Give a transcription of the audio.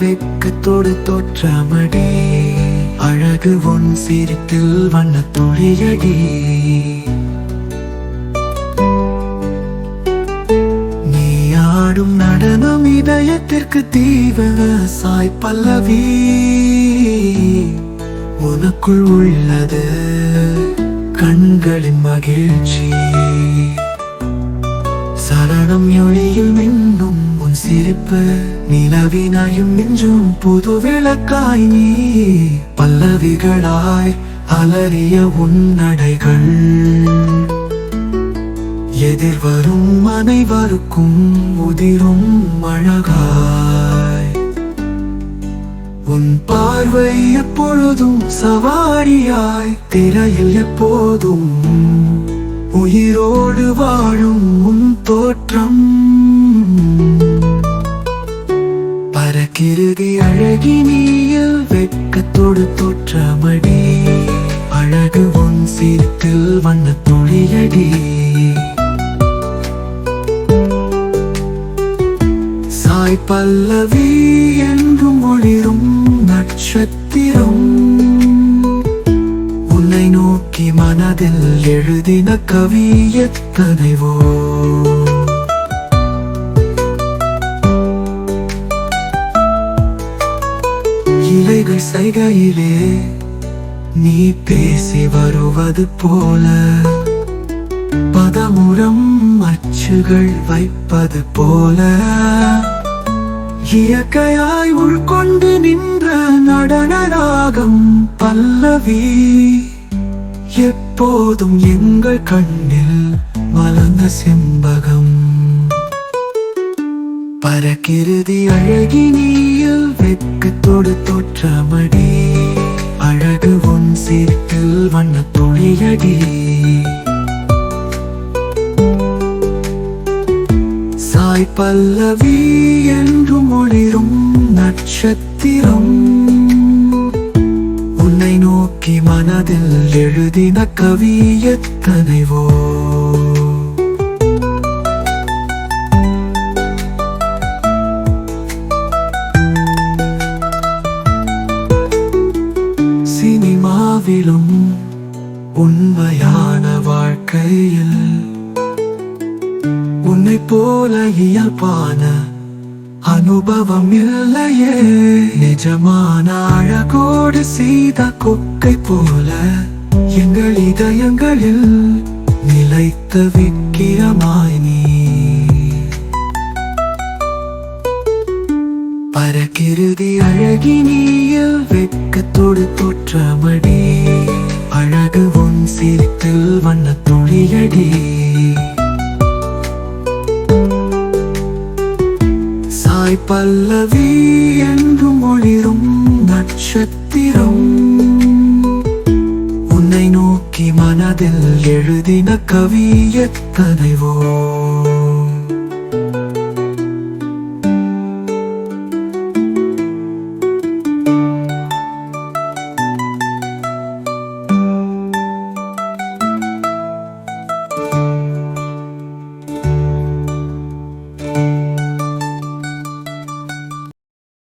வெக்கத்தோடு தோற்றமடி. அழகு உன் சிரித்தில் வண்ண துளியடி நீ ஆடும் நடனம் இதயத்திற்கு தீவன சாய் பல்லவி. உனக்குள் உள்ளது கண்களின் மகிழ்ச்சி. சரணம் எழியில் மின்னும் சிரிப்பு நிலவினாயும் மிஞ்சும் புது விளக்காய் நீ. பல்லவிகளாய் அலறிய உன்னடைகள் எதிர்வரும் அனைவருக்கும் உதிரும் அழகாய். உன் பார்வை எப்பொழுதும் சவாரியாய். திரையில் எப்போதும் உயிரோடு வாழும் உன் தோற்றம். கிருகை அழகி அழகினியில் வெட்கத்தோடு தோற்றமடி. அழகு உன் சீர்த்தில் வண்ண துளியடி சாய் பல்லவி என்றும் ஒளிரும் நட்சத்திரம். உன்னை நோக்கி மனதில் எழுதின கவி எத்தனைவோ. இலைகள் சைகையிலே நீ பேசி வருவது போல. பதமுறம் அச்சுகள் வைப்பது போல. இயற்கையாய் உள்கொண்டு நின்ற நடனராகம் பல்லவி. எப்போதும் எங்கள் கண்ணில் மலர்ந்த செம்பகம். பரக்கிருதி அழகினி வெட்கத்தோடு தோற்றமடி. அழகு உன் சீர்த்தில் வண்ண துளியடி சாய் பல்லவி என்றும் ஒளிரும் நட்சத்திரம். உன்னை நோக்கி மனதில் எழுதின கவி எத்தனைவோ. சினிமாவிலும் உண்மையான வாழ்க்கையில் உன்னை போல இயல்பான அனுபவம் இல்லையே. நிஜமான அழகோடு செய்த கொக்கை போல எங்கள் இதயங்களில் நிலைத்த விக்கிரமாய் நீ. பறக்கிருதி அழகினியில் வெக்கத்தோடு தோற்றமடி அழகு உன் சிரிப்பில் வண்ண துளியடி சாய் பல்லவி என்றும் ஒளிரும் நட்சத்திரம். உன்னை நோக்கி மனதில் எழுதின கவி எத்தனைவோ.